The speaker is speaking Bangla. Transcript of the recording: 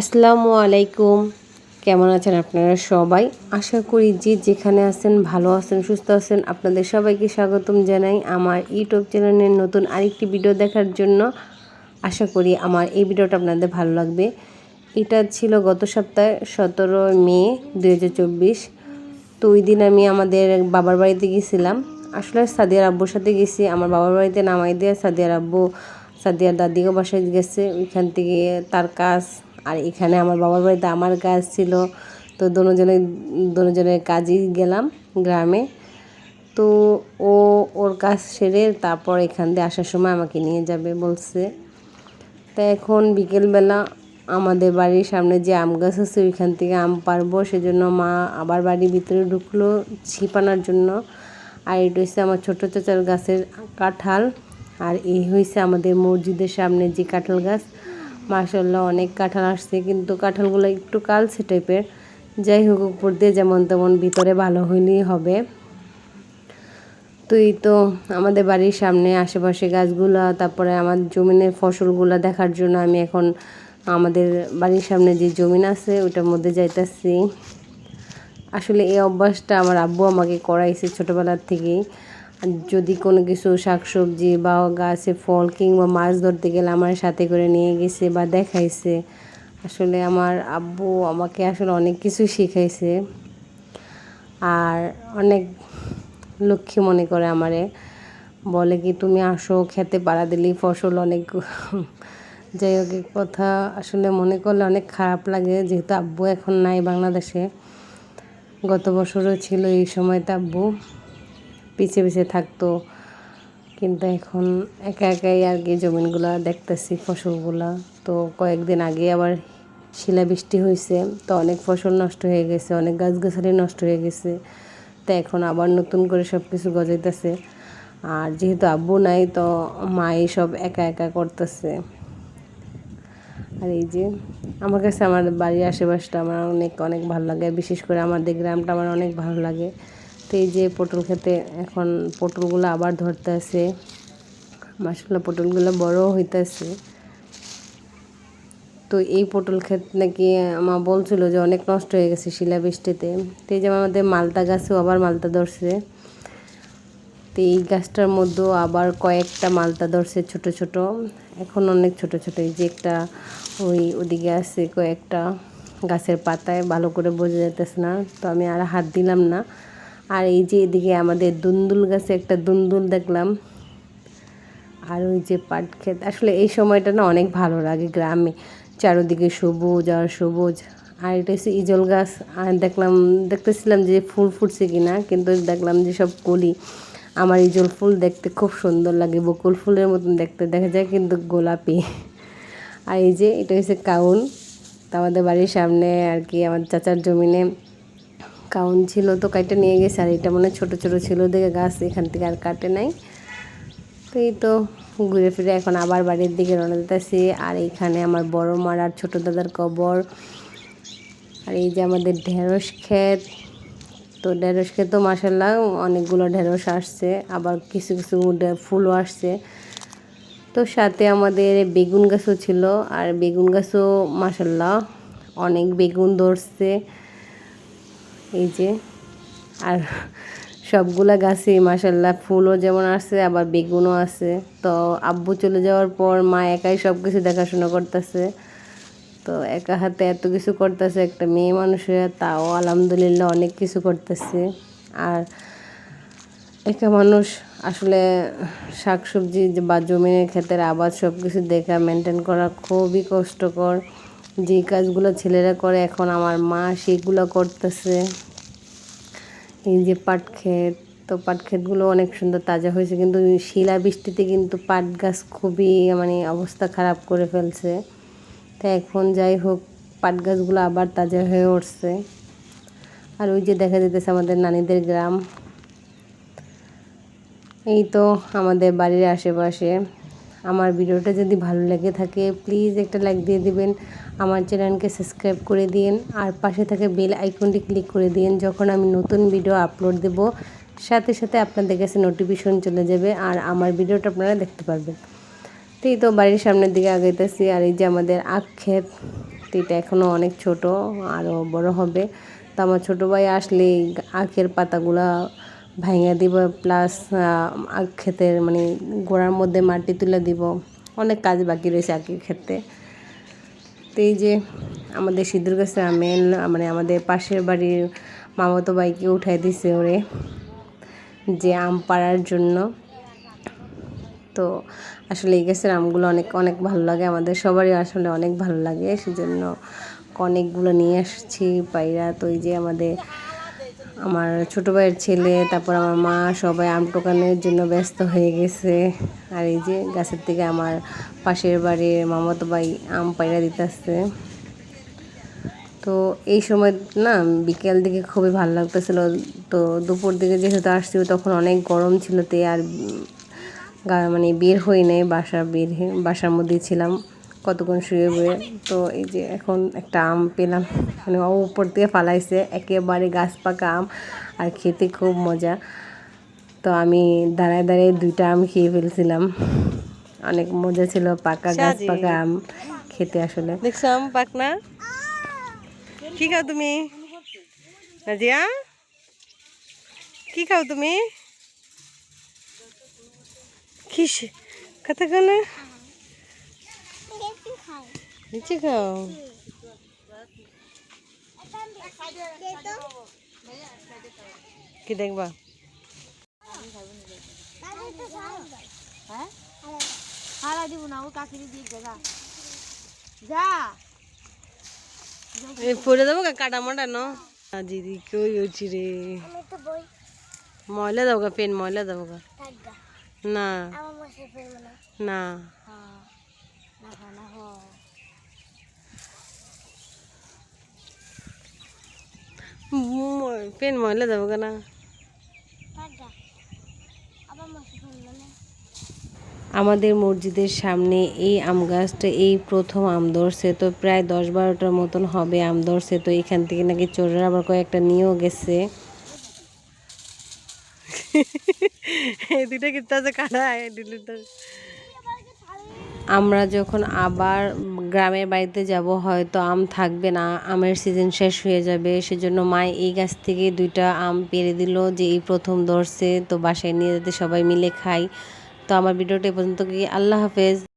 আসসালামু আলাইকুম। কেমন আছেন আপনারা সবাই? আশা করি যে যেখানে আছেন ভালো আছেন, সুস্থ আছেন, আপনাদের সবাইকে স্বাগতম জানাই আমার ইউটিউব চ্যানেলের নতুন আরেকটি ভিডিও দেখার জন্য। আশা করি আমার এই ভিডিওটা আপনাদের ভালো লাগবে। এটা ছিল গত সপ্তাহে সতেরো মে দু হাজার চব্বিশ। তো ওই দিন আমি আমাদের বাবার বাড়িতে গেছিলাম। আসলে সাদিয়ার আব্বুর সাথে গেছি। আমার বাবার বাড়িতে নামাই দিয়ে সাদিয়ার আব্বু, সাদিয়ার দাদিকে বাসায় গেছে। ওইখান থেকে তার কাজ আর এখানে আমার বাবার বাড়িতে আমার কাজ ছিল। তো দুজনে দুজনের কাজই গেলাম গ্রামে। তো ও ওর কাজ সেরে তারপর এখান দিয়ে আসার সময় আমাকে নিয়ে যাবে বলছে। তা এখন বিকেলবেলা আমাদের বাড়ির সামনে যে আম গাছ আছে, ওইখান থেকে আম পারব। সেজন্য মা আবার বাড়ির ভিতরে ঢুকলো ছিপানোর জন্য। আর এটা হচ্ছে আমার ছোটো চাচার গাছের কাঁঠাল। আর এই হয়েছে আমাদের মসজিদের সামনে যে কাঁঠাল গাছ। মার্শাল্লাহ অনেক কাঁঠাল আসছে, কিন্তু কাঁঠালগুলো একটু কালছে টাইপের। যাই হোক, উপর দিয়ে যেমন তেমন ভিতরে ভালো হইলেই হবে। তুই তো আমাদের বাড়ির সামনে আশেপাশে গাছগুলো, তারপরে আমার জমিনের ফসলগুলো দেখার জন্য আমি এখন আমাদের বাড়ির সামনে যে জমিন আছে ওটার মধ্যে যাইতেছি। আসলে এই অভ্যাসটা আমার আব্বু আমাকে করাইছে ছোটোবেলার থেকেই। যদি কোনো কিছু শাকসবজি বা গাছে ফল কিংবা মাছ ধরতে গেলে আমার সাথে করে নিয়ে গেছে বা দেখাইছে, আসলে আমার আব্বু আমাকে আসলে অনেক কিছু শিখাইছে। আর অনেক লক্ষ্মী মনে করে আমারে, বলে কি, তুমি আসো, খেতে পাড়া দিলেই ফসল অনেক। যাই হোক কথা আসলে মনে করলে অনেক খারাপ লাগে, যেহেতু আব্বু এখন নাই বাংলাদেশে। গত বছরও ছিল এই সময়তে আব্বু। পিছিয়ে পিছিয়ে থাকতো। কিন্তু এখন একা একাই আর কি জমিনগুলো দেখতেছি, ফসলগুলা। তো কয়েকদিন আগে আবার শিলাবৃষ্টি হয়েছে তো অনেক ফসল নষ্ট হয়ে গেছে, অনেক গাছগাছালি নষ্ট হয়ে গেছে। তো এখন আবার নতুন করে সব কিছু গজাইতেছে। আর যেহেতু আব্বু নাই, তো মাই সব একা একা করতেছে। আর এই যে, আমার কাছে আমার বাড়ির আশেপাশটা আমার অনেক অনেক ভালো লাগে। বিশেষ করে আমাদের গ্রামটা আমার অনেক ভালো লাগে। তো এই যে পটল খেতে এখন পটলগুলো আবার ধরতে আছে। মাসাল্লাহ পটলগুলো বড় হইতেছে। তো এই পটল ক্ষেত নাকি মা বলছিল যে অনেক নষ্ট হয়ে গেছে শিলাবৃষ্টিতে তো এই যে আমাদের মালতা গাছেও আবার মালতা ধরছে। তো এই গাছটার মধ্যেও আবার কয়েকটা মালতা ধরছে ছোট ছোট। এখন অনেক ছোট ছোট, এই যে একটা ওই ওদিকে আছে কয়েকটা গাছের পাতায় ভালো করে বোঝা যেতেছে না। তো আমি আর হাত দিলাম না। আর এই যে এদিকে আমাদের দুন্দুল গাছে একটা দুন্দুল দেখলাম। আর ওই যে পাট ক্ষেত। আসলে এই সময়টা না অনেক ভালো লাগে গ্রামে। চারোদিকে সবুজ আর সবুজ। আর এটা হচ্ছে ইজল গাছ। আর দেখলাম, দেখতেছিলাম যে ফুল ফুটছে কি না কিন্তু দেখলাম যে সব কলি। আমার ইজল ফুল দেখতে খুব সুন্দর লাগে, বকুল ফুলের মতন দেখতে। দেখা যায় কিন্তু গোলাপি। আর এই যে এটা হচ্ছে কাউন। তা আমাদের বাড়ির সামনে আর কি, আমার চাচার জমিনে কাউন ছিল তো কাইটা নিয়ে গেছে, আর এটা মনে ছোটো ছোটো ছিল, দেখে গাছ এখান থেকে আর কাটে নাই। তো এই তো ঘুরে ফিরে এখন আবার বাড়ির দিকে রওনা দিতেছি। আর এইখানে আমার বড় মার আর ছোটো দাদার কবর। আর এই যে আমাদের ঢেঁড়স ক্ষেত, তো ঢেঁড়স ক্ষেতও মাসাল্লাহ অনেকগুলো ঢেঁড়স আসছে, আবার কিছু কিছু ফুলও আসছে। তো সাথে আমাদের বেগুন গাছও ছিল, আর বেগুন গাছও মাসাল্লাহ অনেক বেগুন ধরছে। এই যে, আর সবগুলা গাছে মাসাল্লাহ ফুলও যেমন আছে আবার বেগুনও আছে। তো আব্বু চলে যাওয়ার পর মা একাই সব কিছু দেখাশোনা করতেছে। তো একা হাতে এত কিছু করতেছে, একটা মেয়ে মানুষের, তাও আলহামদুলিল্লাহ অনেক কিছু করতেছে। আর একা মানুষ আসলে শাকসবজি বা জমিনের ক্ষেতের আবাদ সব কিছু দেখা মেনটেন করা খুবই কষ্টকর। যে কাজগুলো ছেলেরা করে এখন আমার মা সেগুলো করতেছে। এই যে পাট ক্ষেত, তো পাট ক্ষেতগুলো অনেক সুন্দর তাজা হয়েছে, কিন্তু শিলা বৃষ্টিতে কিন্তু পাট গাছ খুবই মানে অবস্থা খারাপ করে ফেলছে। তাই এখন যাই হোক, পাট গাছগুলো আবার তাজা হয়ে উঠছে। আর ওই যে দেখা যেতেছে আমাদের নানিদের গ্রাম। এই তো আমাদের বাড়ির আশেপাশে। আমার ভিডিওটা যদি ভালো লেগে থাকে প্লিজ একটা লাইক দিয়ে দিবেন। আমার চ্যানেলকে সাবস্ক্রাইব করে দিন আর পাশে থাকে বেল আইকনটি ক্লিক করে দিন যখন আমি নতুন ভিডিও আপলোড দেব। সাথে সাথে আপনাদের কাছে নোটিফিকেশন চলে যাবে আর আমার ভিডিওটা আপনারা দেখতে পারবেন। তো এই তো বাড়ির সামনের দিকে আগাইতেছি আর এই যে আমাদের আখ ক্ষেত তো এটা এখনও অনেক ছোট আরও বড় হবে। তো আমার ছোটো ভাই আসলে আখের পাতাগুলা ভাঙা দিব প্লাস আখ ক্ষেতের মানে গোড়ার মধ্যে মাটি তুলে দিব। অনেক কাজ বাকি রয়েছে আখের ক্ষেত্রে তো এই যে আমাদের সিঁদুর কাছে আমেল মানে আমাদের পাশের বাড়ির মামাতো বাইকে উঠাই দিছে ওরে, যে আম পাড়ার জন্য। তো আসলে এই গাছের আমগুলো অনেক অনেক ভালো লাগে, আমাদের সবারই আসলে অনেক ভালো লাগে, সেজন্য অনেকগুলো নিয়ে আসছি পায়রা। তো এই যে আমাদের আমার ছোটো ভাইয়ের ছেলে, তারপর আমার মা সবাই আম টোকানোর জন্য ব্যস্ত হয়ে গেছে। আর এই যে গাছের থেকে আমার পাশের বাড়ির মামাতো ভাই আম পায়রা দিতেছে। তো এই সময় না বিকেল দিকে খুবই ভালো লাগতেছিল। তো দুপুর দিকে যেহেতু আসছিল, তখন অনেক গরম ছিল, তে আর মানে বের হই নাই, বাসা বের বাসার মধ্যেই ছিলাম। কতক্ষণ শুয়ে বয়ে। তো এই যে এখন একটা আম পেলাম। মানে ও উপর থেকে ফালাইছে একেবারে গাছ পাকা আম আর খেতে খুব মজা। তো আমি দাঁড়ায় দাঁড়ায় দুইটা আম খেয়ে ফেলছিলাম। অনেক মজা ছিল পাকা গাছ পাকা আম খেতে আসলে। দেখছ আম পাক না কি খাও তুমি? নাজিয়া? কি খাও তুমি? কিস কথা কেন নিচে খাও কি দেখবা হারা দিব না ও কাকিরি দিয়ে যা যা পড়ে দেবো কাটা মাটা ন দিদি কই হচ্ছি রে ময়লা দেবো পেন ময়লা দেবো না না না হ্যাঁ না হ্যাঁ না হ পেন ময়লা দেবো গা না। থাকবা আবার মাসে ফেলব না আমাদের মসজিদের সামনে এই আম গাছটা এই প্রথম আম ধরছে, তো প্রায় দশ বারোটার মতন হবে আম ধরছে, তো এখান থেকে নাকি চোরের আবার কয়েকটা নিয়েও গেছে। এই কিন্তু আছে আমরা যখন আবার গ্রামের বাড়িতে যাব, হয়তো আম থাকবে না, আমের সিজন শেষ হয়ে যাবে। সেজন্য মা এই গাছ থেকে দুইটা আম পেরে দিল যে এই প্রথম দর্শে, তো বাসায় নিয়ে যেতে সবাই মিলে খাই তো আমার ভিডিওটা পর্যন্ত কি? আল্লাহ হাফেজ।